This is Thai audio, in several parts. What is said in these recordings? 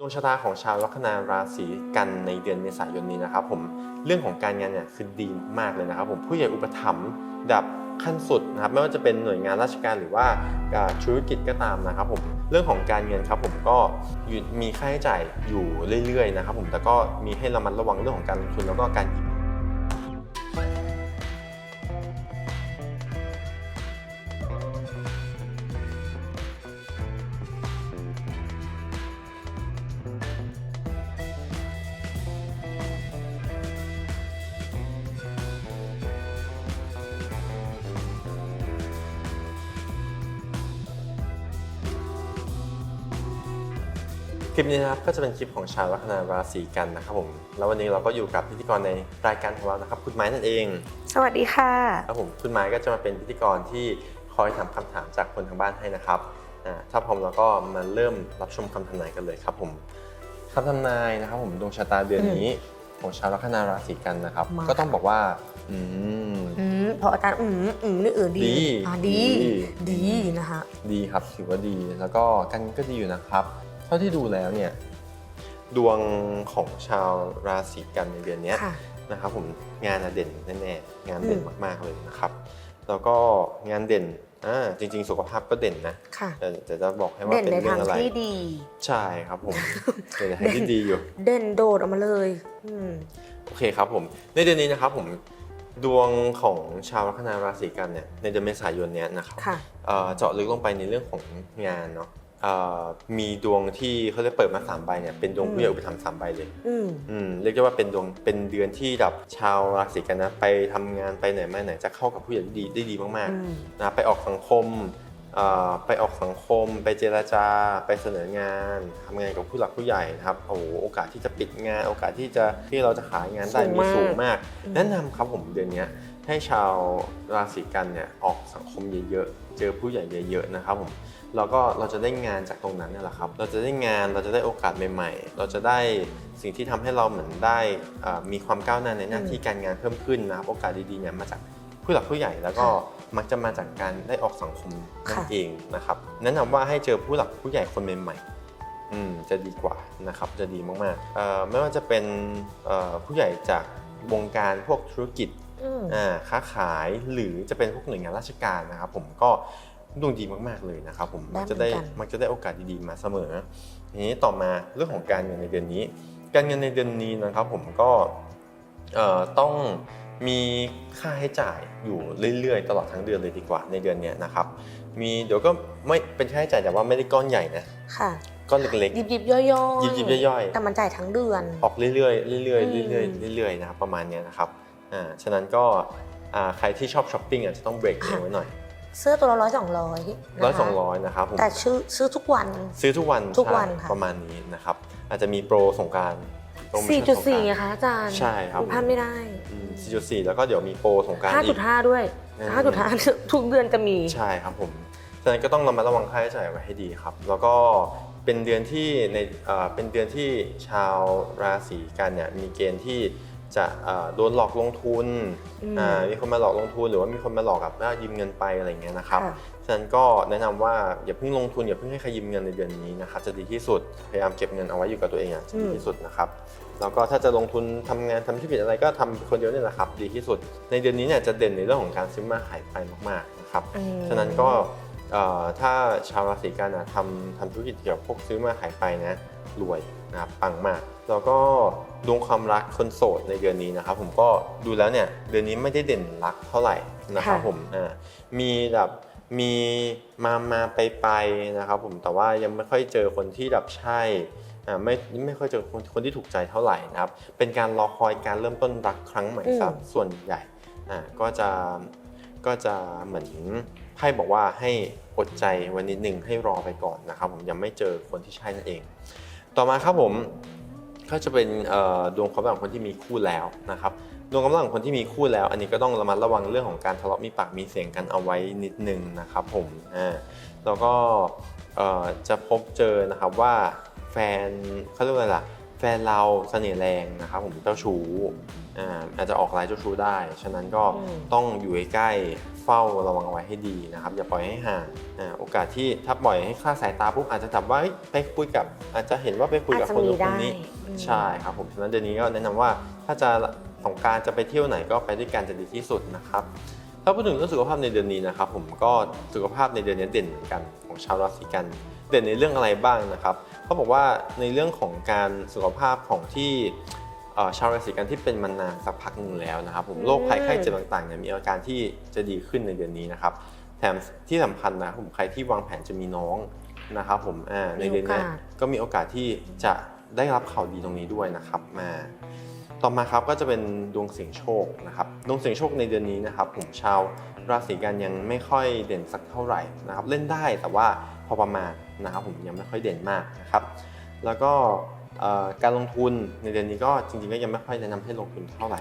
ดวงชะตาของชาวลัคนาราศีกันในเดือนเมษายนนี้นะครับผมเรื่องของการงานเนี่ยคือดีมากเลยนะครับผมผู้ใหญ่อุปถัมภ์ดับขั้นสุดนะครับไม่ว่าจะเป็นหน่วยงานราชการหรือว่าธุรกิจก็ตามนะครับผมเรื่องของการเงินครับผมก็มีค่าใช้จ่ายอยู่เรื่อยๆนะครับผมแต่ก็มีให้ระมัดระวังเรื่องของการลงทุนแล้วก็การค ลิปนี้นะครับก็จะเป็นคลิปของชาวลัคนาราศีกันนะครับผม แล้ววันนี้เราก็อยู่กับพิธีกรในรายการของเรานะครับ คุณไม้นั่นเอง สวัสดีค่ะครับผมคุณไม้ก็จะมาเป็นพิธีกรที่คอยถามคำถามจากคนทางบ้านให้นะครับอ่าถ้าพร้อมเราก็มาเริ่มรับชมคำทำนายกันเลยครับผมคำทำนายนะครับผมดวงชะตาเดือนนี้ของชาวลัคนาราศีกันนะครับมาก็ต้องบอกว่า อืมอืมพออาจารย์อืมอืมนี่เออดีดีอ่าดีดีดีนะคะดีครับถือว่าดีแล้วก็กันก็ดีอยู่นะครับ เท่าที่ดูแล้วเนี่ยดวงของชาวราศีกันในเดือนเนี้ยค่ะ นะครับผมงานอะเด่นแน่ๆงานเด่นอืมมากๆเลยนะครับ แล้วก็งานเด่นอ่าจริง ๆ สุขภาพก็เด่นนะค่ะ แต่แต่จะบอกให้ว่าเด่นเป็นในเรื่อทางงอะไร ที่ดี ใช่ครับผมเป็นในทางที่ดีอยู่ เด่นโดดออกมาเลยอืม โอเคครับผมในเดือนนี้นะครับผมดวงของชาวลัคนาราศีกันเนี่ยในเดือนเมษายนเนี้ยนะครับค่ะ เอ่อเจาะลึกลงไปในเรื่องของงานเนาะเอ่อ มีดวงที่เขาเรียกเปิดมาสามใบเนี่ยเป็นดวงอืมผู้ใหญ่อุปถัมภ์สามใบเลยอืมอืมเรียกได้ว่าเป็นดวงเป็นเดือนที่แบบชาวราศีกันนะไปทำงานไปไหนมาไหนจะเข้ากับผู้ใหญ่ได้ดีได้ดีมากอืมๆนะไปออกสังคมเอ่อ ไปออกสังคม ไปเจราจา ไปเสนองานทำงานกับผู้หลักผู้ใหญ่นะครับโอ้โหโอกาสที่จะปิดงาน โอกาสที่จะที่เราจะขายงานได้สูงมีมากสูงมากอืมแนะนำครับผมเดือนเนี้ยให้ชาวราศีกันเนี่ยออกสังคมเยอะๆ เจอผู้ใหญ่เยอะๆนะครับผมแล้วก็เราจะได้งานจากตรงนั้นนี่แหละครับ เราจะได้งานเราจะได้โอกาสใหม่ๆ เราจะได้สิ่งที่ทำให้เราเหมือนได้อ่ามีความก้าวหน้าในหน้าที่การงานเพิ่มขึ้นนะครับโอกาสดีๆเนี่ยมาจาก ผู้หลักผู้ใหญ่แล้วก็มักจะมาจากการได้ออกสังคมนั่นค่ะเองนะครับแนะนำว่าให้เจอผู้หลักผู้ใหญ่คนใหม่ๆอืมจะดีกว่านะครับจะดีมากๆเอ่อไม่ว่าจะเป็นเอ่อผู้ใหญ่จากวงการพวกธุรกิจอืมอ่าค้าขายหรือจะเป็นพวกหน่วยงานราชการนะครับผมก็ดวงดีมากๆเลยนะครับผมมักจะได้มักจะได้โอกาสดีๆมาเสมอทีนี้ต่อมาเรื่องของการเงินในเดือนนี้ การเงินในเดือนนี้นะครับผมก็เอ่อต้อง มีค่าใช้จ่ายอยู่เรื่อยๆ ตลอดทั้งเดือนเลยดีกว่าในเดือนเนี้ยนะครับ มีเดี๋ยวก็ไม่เป็นค่าใช้จ่ายแต่ว่าไม่ได้ก้อนใหญ่นะค่ะก้อนเล็กยิบยิบย่อยย่อยยิบยิบย่อยๆ แต่มันจ่ายทั้งเดือนๆออกเรื่อยๆเรื่อยๆเรื่อือยมๆเรื่อยๆนะครับประมาณเนี้ยนะครับอ่าฉะนั้นก็อ่าใครที่ชอบช้อปปิ้งอาจจะต้องเบรกเองไว้หน่อย เสื้อตัวละร้อยสองร้อยร้อยสองร้อยนะครับผมแต่ซื้อซื้อทุกวัน ซื้อทุกวันทุกวันใช่ค่ะ ประมาณนี้นะครับอาจจะมีโปรสงกราร โปรโมสี่ชั่นจุดสงกสี่รานไงต์คะอาจารย์ใช่ครับพลาดไม่ได้สี่จุดสี่แล้วก็เดี๋ยวมีโปรสงกรารห้าอีจุกดห้าด้วยอืมห้าจุดห้าทุกเดือนจะมีใช่ครับผมฉะนั้นก็ต้องระมัดระวังค่าใช้จ่ายไว้ให้ดีครับ แล้วก็เป็นเดือนที่ในเอ่อเป็นเดือนที่ชาวราศีกันเนี่ยมีเกณฑ์ที่ จะเอ่อโดนหลอกลงทุนอืมอ่ามีคนมาหลอกลงทุนหรือว่ามีคนมาหลอกกับว่ายืมเงินไปอะไรอย่างเงี้ยนะครับค่ะฉะนั้นก็แนะนำว่าอย่าเพิ่งลงทุนอย่าเพิ่งให้ใครยืมเงินในเดือนนี้นะครับจะดีที่สุด พยายามเก็บเงินเอาไว้อยู่กับตัวเองอะจะดีที่สุดนะครับ แล้วก็ถ้าจะลงทุนทำงานทำธุรกิจอะไรก็ทำคนเดียวนี่แหละครับดีที่สุด ในเดือนนี้เนี่ยจะเด่นในเรื่องของการซื้อมาขายไปมากๆนะครับอืมฉะนั้นก็เอ่อถ้าชาวราศีกันนะทำทำธุรกิจเกี่ยวกับพวกซื้อมาขายไปนะรวยนะครับปังมาก แล้วก็ดวงความรักคนโสดในเดือนนี้นะครับผมก็ดูแล้วเนี่ยเดือนนี้ไม่ได้เด่นรักเท่าไหร่นะครับค่ะผมอ่ามีแบบมีมามาไปไปนะครับผมแต่ว่ายังไม่ค่อยเจอคนที่แบบใช่อ่าไม่ไม่ค่อยเจอคนคนที่ถูกใจเท่าไหร่นะครับเป็นการรอคอยการเริ่มต้นรักครั้งใหม่อืมซะส่วนใหญ่อ่าก็จะก็จะเหมือนไพ่บอกว่าให้อดใจไวันนิดหนึ่งให้รอไปก่อนนะครับผมยังไม่เจอคนที่ใช่นั่นเอง ต่อมาครับผม ก็จะเป็นดวงความรักของคนที่มีคู่แล้วนะครับดวงความรักของคนที่มีคู่แล้ว อันนี้ก็ต้องระมัดระวังเรื่องของการทะเลาะมีปากมีเสียงกันเอาไว้นิดนึงนะครับผมอ่าแล้วก็จะพบเจอนะครับว่าแฟนเขาเรียกว่าอะไรล่ะ แฟนเราเสน่ห์แรงนะครับผมเจ้าชู้อ่าอาจจะออกลายเจ้าชู้ได้ ฉะนั้นก็อืม ต้องอยู่ใกล้ๆเฝ้าระวังเอาไว้ให้ดีนะครับ อย่าปล่อยให้ห่างอ่าโอกาสที่ถ้าปล่อยให้คลาดสายตาปุ๊บอาจจะจับว่าเฮ้ยไปคุยกับ อาจจะเห็นว่าไปคุยอาจกับจะคนมีนู้นคได้นนี้ อืม ใช่ครับผมฉะนั้นเดือนนี้ก็แนะนำว่าถ้าจะสงกรารจะไปเที่ยวไหนก็ไปด้วยกันจะดีที่สุดนะครับ ถ้าพูดถึงเรื่องสุขภาพในเดือนนี้นะครับ ผมก็สุขภาพในเดือนนี้เด่นเหมือนกันของชาวราศีกัน เด่นในเรื่องอะไรบ้างนะครับ เขาบอกว่าในเรื่องของการสุขภาพของที่เอ่อชาวราศีกันที่เป็นมานานสักพักหนึ่งแล้วนะครับผมอืมโรคภัยไข้เจ็บต่างๆเนี่ยมีอาการที่จะดีขึ้นในเดือนนี้นะครับแถมที่สำคัญนะครับผมใครที่วางแผนจะมีน้องนะครับผมอ่าในเดือนเนี้ยมีโอกาสก็มีโอกาสที่จะได้รับข่าวดีตรงนี้ด้วยนะครับมา ต่อมาครับก็จะเป็นดวงเสียงโชคนะครับดวงเสียงโชคในเดือนนี้นะครับผมชาวราศีกันยังไม่ค่อยเด่นสักเท่าไหร่นะครับเล่นได้แต่ว่าพอประมาณนะครับผมยังไม่ค่อยเด่นมากนะครับแล้วก็การลงทุนในเดือนนี้ก็จริงๆก็ยังไม่ค่อยแนะนำให้ลงทุนเท่าไหร่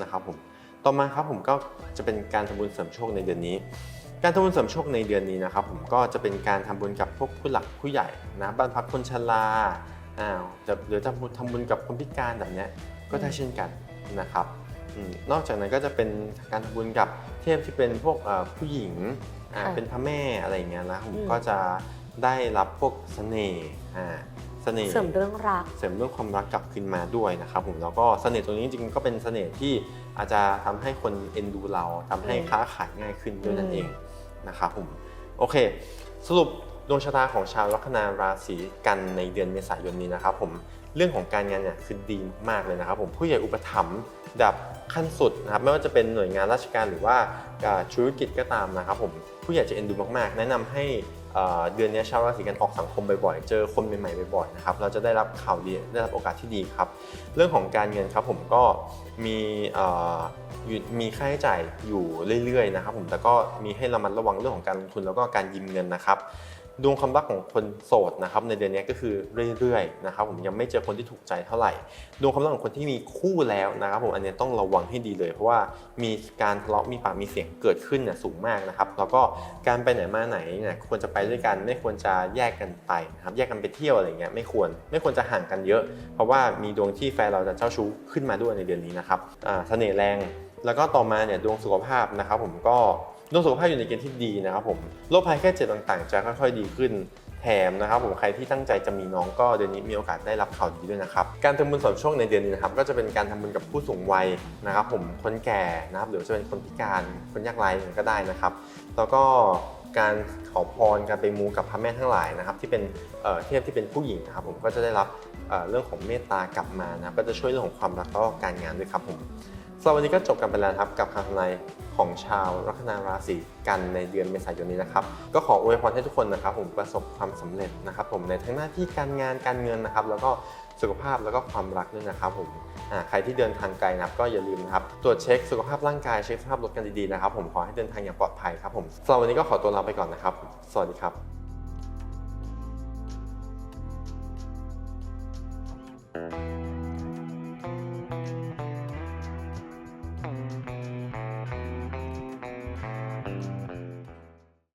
นะครับผมต่อมาครับผมก็จะเป็นการทำบุญเสริมโชคในเดือนนี้ การทำบุญเสริมโชคในเดือนนี้นะครับผมก็จะเป็นการทำบุญกับพวกผู้หลักผู้ใหญ่นะบ้านพักคนชราอ้าวหรือทำบุญทำบุญกับคนพิการแบบเนี้ย ก็ได้เช่นกันนะครับอืมนอกจากนั้นก็จะเป็นการทำบุญกับเทพที่เป็นพวกเอ่อผู้หญิงอ่าค่ะเป็นพระแม่อะไรอย่างเงี้ยนะผมอืมก็จะได้รับพวกเสน่ห์อ่าเสน่ห์เสริมเรื่องรัก เสริมเรื่องความรักกลับคืนมาด้วยนะครับผมแล้วก็เสน่ห์ตรงนี้จริงๆก็เป็นเสน่ห์ที่อาจจะทำให้คนเอ็นดูเราทำให้อืมค้าขายง่ายขึ้นด้วยนั่นอืมเองนะครับผมโอเค สรุปดวงชะตาของชาวลัคนาราศีกันในเดือนเมษายนนี้นะครับผม เรื่องของการงานเนี่ยคือดีมากเลยนะครับผมผู้ใหญ่อุปถัมภ์ดับขั้นสุดนะครับไม่ว่าจะเป็นหน่วยงานราชการหรือว่าธุรกิจก็ตามนะครับผมผู้ใหญ่จะเอ็นดูมากๆ แนะนำให้เดือนนี้ชาวราศีกันออกสังคมบ่อยๆ เจอคนใหม่ๆบ่อยๆนะครับเราจะได้รับข่าวดีได้รับโอกาสที่ดีครับ เรื่องของการเงินครับผมก็มีมีค่าใช้จ่ายอยู่เรื่อยๆนะครับผมแต่ก็มีให้ระมัดระวังเรื่องของการลงทุนแล้วก็การยืมเงินนะครับ ดวงความรักของคนโสดนะครับในเดือนนี้ก็คือเรื่อยๆนะครับผมยังไม่เจอคนที่ถูกใจเท่าไหร่ ดวงความรักของคนที่มีคู่แล้วนะครับผมอันนี้ต้องระวังให้ดีเลย เพราะว่ามีการทะเลาะมีปากมีเสียงเกิดขึ้นเนี่ยสูงมากนะครับแล้วก็การไปไหนมาไหนเนี่ยควรจะไปด้วยกัน ไม่ควรจะแยกกันไปนะครับแยกกันไปเที่ยวอะไรเงี้ยไม่ควรไม่ควรจะห่างกันเยอะ เพราะว่ามีดวงที่แฟนเราจะเจ้าชู้ขึ้นมาด้วยในเดือนนี้นะครับอ่าเสน่ห์แรงแล้วก็ต่อมาเนี่ยดวงสุขภาพนะครับผมก็ ดวงสุขภาพอยู่ในเกณฑ์ที่ดีนะครับผมโรคภัยแค่เจ็บต่างๆ จะค่อยๆดีขึ้นแถมนะครับผมใครที่ตั้งใจจะมีน้องก็เดือนนี้มีโอกาสได้รับข่าวดีด้วยนะครับการทำบุญสริมโชคในเดือนนี้นะครับก็จะเป็นการทำบุญกับผู้สูงวัยนะครับ ผมคนแก่นะครับหรือจะเป็นคนพิการคนยากไร้ก็ได้นะครับ แล้วก็การขอพรการไปมูกับพระแม่ทั้งหลายนะครับ ที่เป็นเทพที่เป็นผู้หญิงนะครับ ผมก็จะได้รับเเรื่องของเมตตากลับมานะก็จะช่วยเรื่องของความรักแล้วก็การงานด้วยครับผมสำหรับวันนี้ก็จบกันไปแล้วครับกับคำทำนาย ของชาวลัคนาราศีกันในเดือนเมษายนนี้นะครับ ก็ขออวยพรให้ทุกคนนะครับ ผมประสบความสำเร็จนะครับ ผมในทั้งหน้าที่การงานการเงินนะครับ แล้วก็สุขภาพแล้วก็ความรักด้วยนะครับผมใครที่เดินทางไกลนะครับก็อย่าลืมนะครับตรวจเช็คสุขภาพร่างกายเช็คสภาพรถกันดีๆนะครับ ผมขอให้เดินทางอย่างปลอดภัยครับผมสำหรับวันนี้ก็ขอตัวลาไปก่อนนะครับ สวัสดีครับ